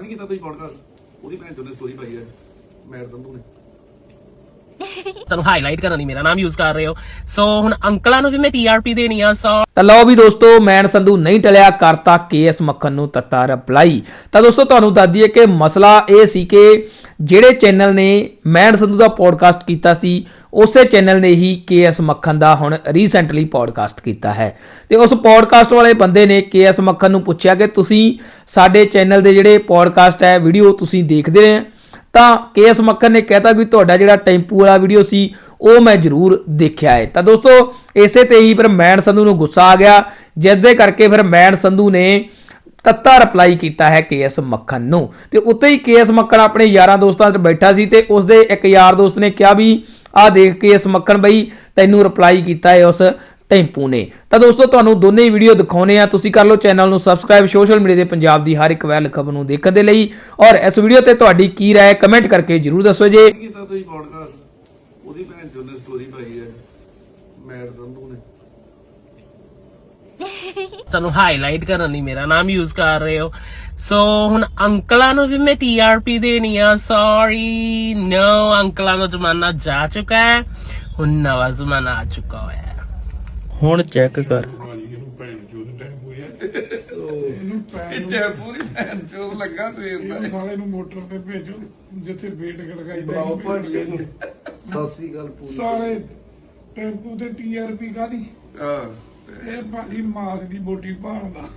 ਨਹੀਂ ਕੀਤਾ ਤੁਸੀਂ ਪੋਡਕਾਸਟ ਉਹਦੀ ਭੈਣ ਚੋਂ ਨੇ ਸਟੋਰੀ ਪਾਈ ਹੈ ਮੈਡ ਸੰਧੂ ਨੇ। ਸਾਨੂੰ ਹਾਈਲਾਈਟ ਕਰਨ ਲਈ ਮੇਰਾ ਨਾਮ ਯੂਜ਼ ਕਰ ਰਹੇ ਹੋ। ਸੋ ਹੁਣ ਅੰਕਲਾਂ ਨੂੰ ਵੀ ਮੈਂ ਟੀਆਰਪੀ ਦੇਣੀ ਆ ਸੋ ਤਾਂ ਲਓ ਵੀ ਦੋਸਤੋ ਮੈਨ ਸੰਧੂ ਨਹੀਂ ਟਲਿਆ, ਕਰਤਾ ਕੇਐਸ ਮੱਖਣ ਨੂੰ ਤੱਤਾ ਰਿਪਲਾਈ ਤਾਂ ਦੋਸਤੋ, ਤੁਹਾਨੂੰ ਦੱਸ ਦਈਏ ਕਿ ਮਸਲਾ ਇਹ ਸੀ ਕਿ ਜਿਹੜੇ ਚੈਨਲ ਨੇ ਮੈਨ ਸੰਧੂ ਦਾ ਪੋਡਕਾਸਟ ਕੀਤਾ ਸੀ, ਉਸੇ ਚੈਨਲ ਨੇ ਹੀ ਕੇਐਸ ਮੱਖਣ ਦਾ ਹੁਣ ਰੀਸੈਂਟਲੀ ਪੋਡਕਾਸਟ ਕੀਤਾ ਹੈ। ਤੇ ਉਸ ਪੋਡਕਾਸਟ ਵਾਲੇ ਬੰਦੇ ਨੇ ਕੇਐਸ ਮੱਖਣ ਨੂੰ ਪੁੱਛਿਆ ਕਿ ਤੁਸੀਂ ਸਾਡੇ ਚੈਨਲ ਦੇ ਜਿਹੜੇ ਪੋਡਕਾਸਟ ਹੈ ਵੀਡੀਓ ਤੁਸੀਂ ਦੇਖਦੇ ਹੋ? ਤਾਂ ਕੇਐਸ ਮੱਖਣ ਨੇ ਕਹਿਤਾ ਵੀ ਤੁਹਾਡਾ ਜਿਹੜਾ ਟੈਂਪੂ ਵਾਲਾ ਵੀਡੀਓ ਸੀ, ਉਹ ਮੈਂ ਜ਼ਰੂਰ ਦੇਖਿਆ ਹੈ। ਤਾਂ ਦੋਸਤੋ, ਇਸੇ ਤੇ ਹੀ ਫਿਰ ਮੈਨ ਸੰਧੂ ਨੂੰ ਗੁੱਸਾ ਆ ਗਿਆ ਜਿਸ ਦੇ ਕਰਕੇ ਫਿਰ ਮੈਨ ਸੰਧੂ ਨੇ ਤੱਤਾ ਰਿਪਲਾਈ ਕੀਤਾ ਹੈ ਕੇਐਸ ਮੱਖਣ ਨੂੰ। ਤੇ ਉੱਤੇ ਹੀ ਕੇਐਸ ਮੱਖਣ ਆਪਣੇ ਯਾਰਾਂ ਦੋਸਤਾਂ 'ਚ ਬੈਠਾ ਸੀ ਤੇ ਉਸਦੇ ਇੱਕ ਯਾਰ ਦੋਸਤ ਨੇ ਕਿਹਾ ਵੀ, ਆਹ ਦੇਖ ਕੇਐਸ ਮੱਖਣ ਬਈ, ਤੈਨੂੰ ਰਿਪਲਾਈ ਕੀਤਾ ਹੈ ਉਸ ਟੈਂਪੂ ਨੇ। ਤਾਂ ਦੋਸਤੋ ਤੁਹਾਨੂੰ ਦੋਨੇ ਹੀ ਵੀਡੀਓ ਦਿਖਾਉਨੇ ਆ। ਤੁਸੀਂ ਕਰ ਲਓ ਚੈਨਲ ਨੂੰ ਸਬਸਕ੍ਰਾਈਬ ਸੋਸ਼ਲ ਮੀਡੀਆ ਤੇ ਪੰਜਾਬ ਦੀ ਹਰ ਇੱਕ ਵੈਲ ਖਬਰ ਨੂੰ ਦੇਖਣ ਦੇ ਲਈ। ਔਰ ਇਸ ਵੀਡੀਓ ਤੇ ਤੁਹਾਡੀ ਕੀ ਰਾਏ ਕਮੈਂਟ ਕਰਕੇ ਜਰੂਰ ਦੱਸੋ ਜੇ। ਨਹੀਂ ਕੀਤਾ ਤੁਸੀਂ ਪੋਡਕਾਸਟ ਉਹਦੀ ਭੈਣ ਚੋਂ ਨੇ ਸਟੋਰੀ ਪਾਈ ਹੈ। ਮੈਡ ਸੰਧੂ ਨੇ ਸਾਨੂੰ ਹਾਈਲਾਈਟ ਕਰਨ ਲਈ ਮੇਰਾ ਨਾਮ ਯੂਜ਼ ਕਰ ਰਹੇ ਹੋ। ਸੋ ਹੁਣ ਅੰਕਲਾਂ ਨੂੰ ਵੀ ਮੈਂ ਟੀਆਰਪੀ ਦੇਣੀ ਆ। ਸੌਰੀ ਨੋ ਅੰਕਲਾਂ ਦਾ ਜ਼ਮਾਨਾ ਜਾ ਚੁੱਕਾ ਹੈ। ਹੁਣ ਨਵਾਂ ਜ਼ਮਾਨਾ ਆ ਚੁੱਕਾ ਹੈ। ਹੁਣ ਚੈੱਕ ਕਰ। ਇੱਥੇ ਪੂਰੀ ਭੈਣ ਚੋਂ ਲੱਗਾ ਸਵੇਰ ਦਾ ਇਹ ਸਾਲੇ ਨੂੰ ਮੋਟਰ ਤੇ ਭੇਜੋ ਜਿੱਥੇ ਵੇਟ ਨੂੰ ਸਤਿ ਸ੍ਰੀ ਅਕਾਲ ਪੂਰੀ। ਸਾਰੇ ਟੈਂਪੂ ਤੇ ਟੀਆਰਪੀ ਕਾਦੀ ਹਾਂ। ਇਹ ਭਾਜੀ ਮਾਸ ਦੀ ਬੋਟੀ ਭਾਲਦਾ।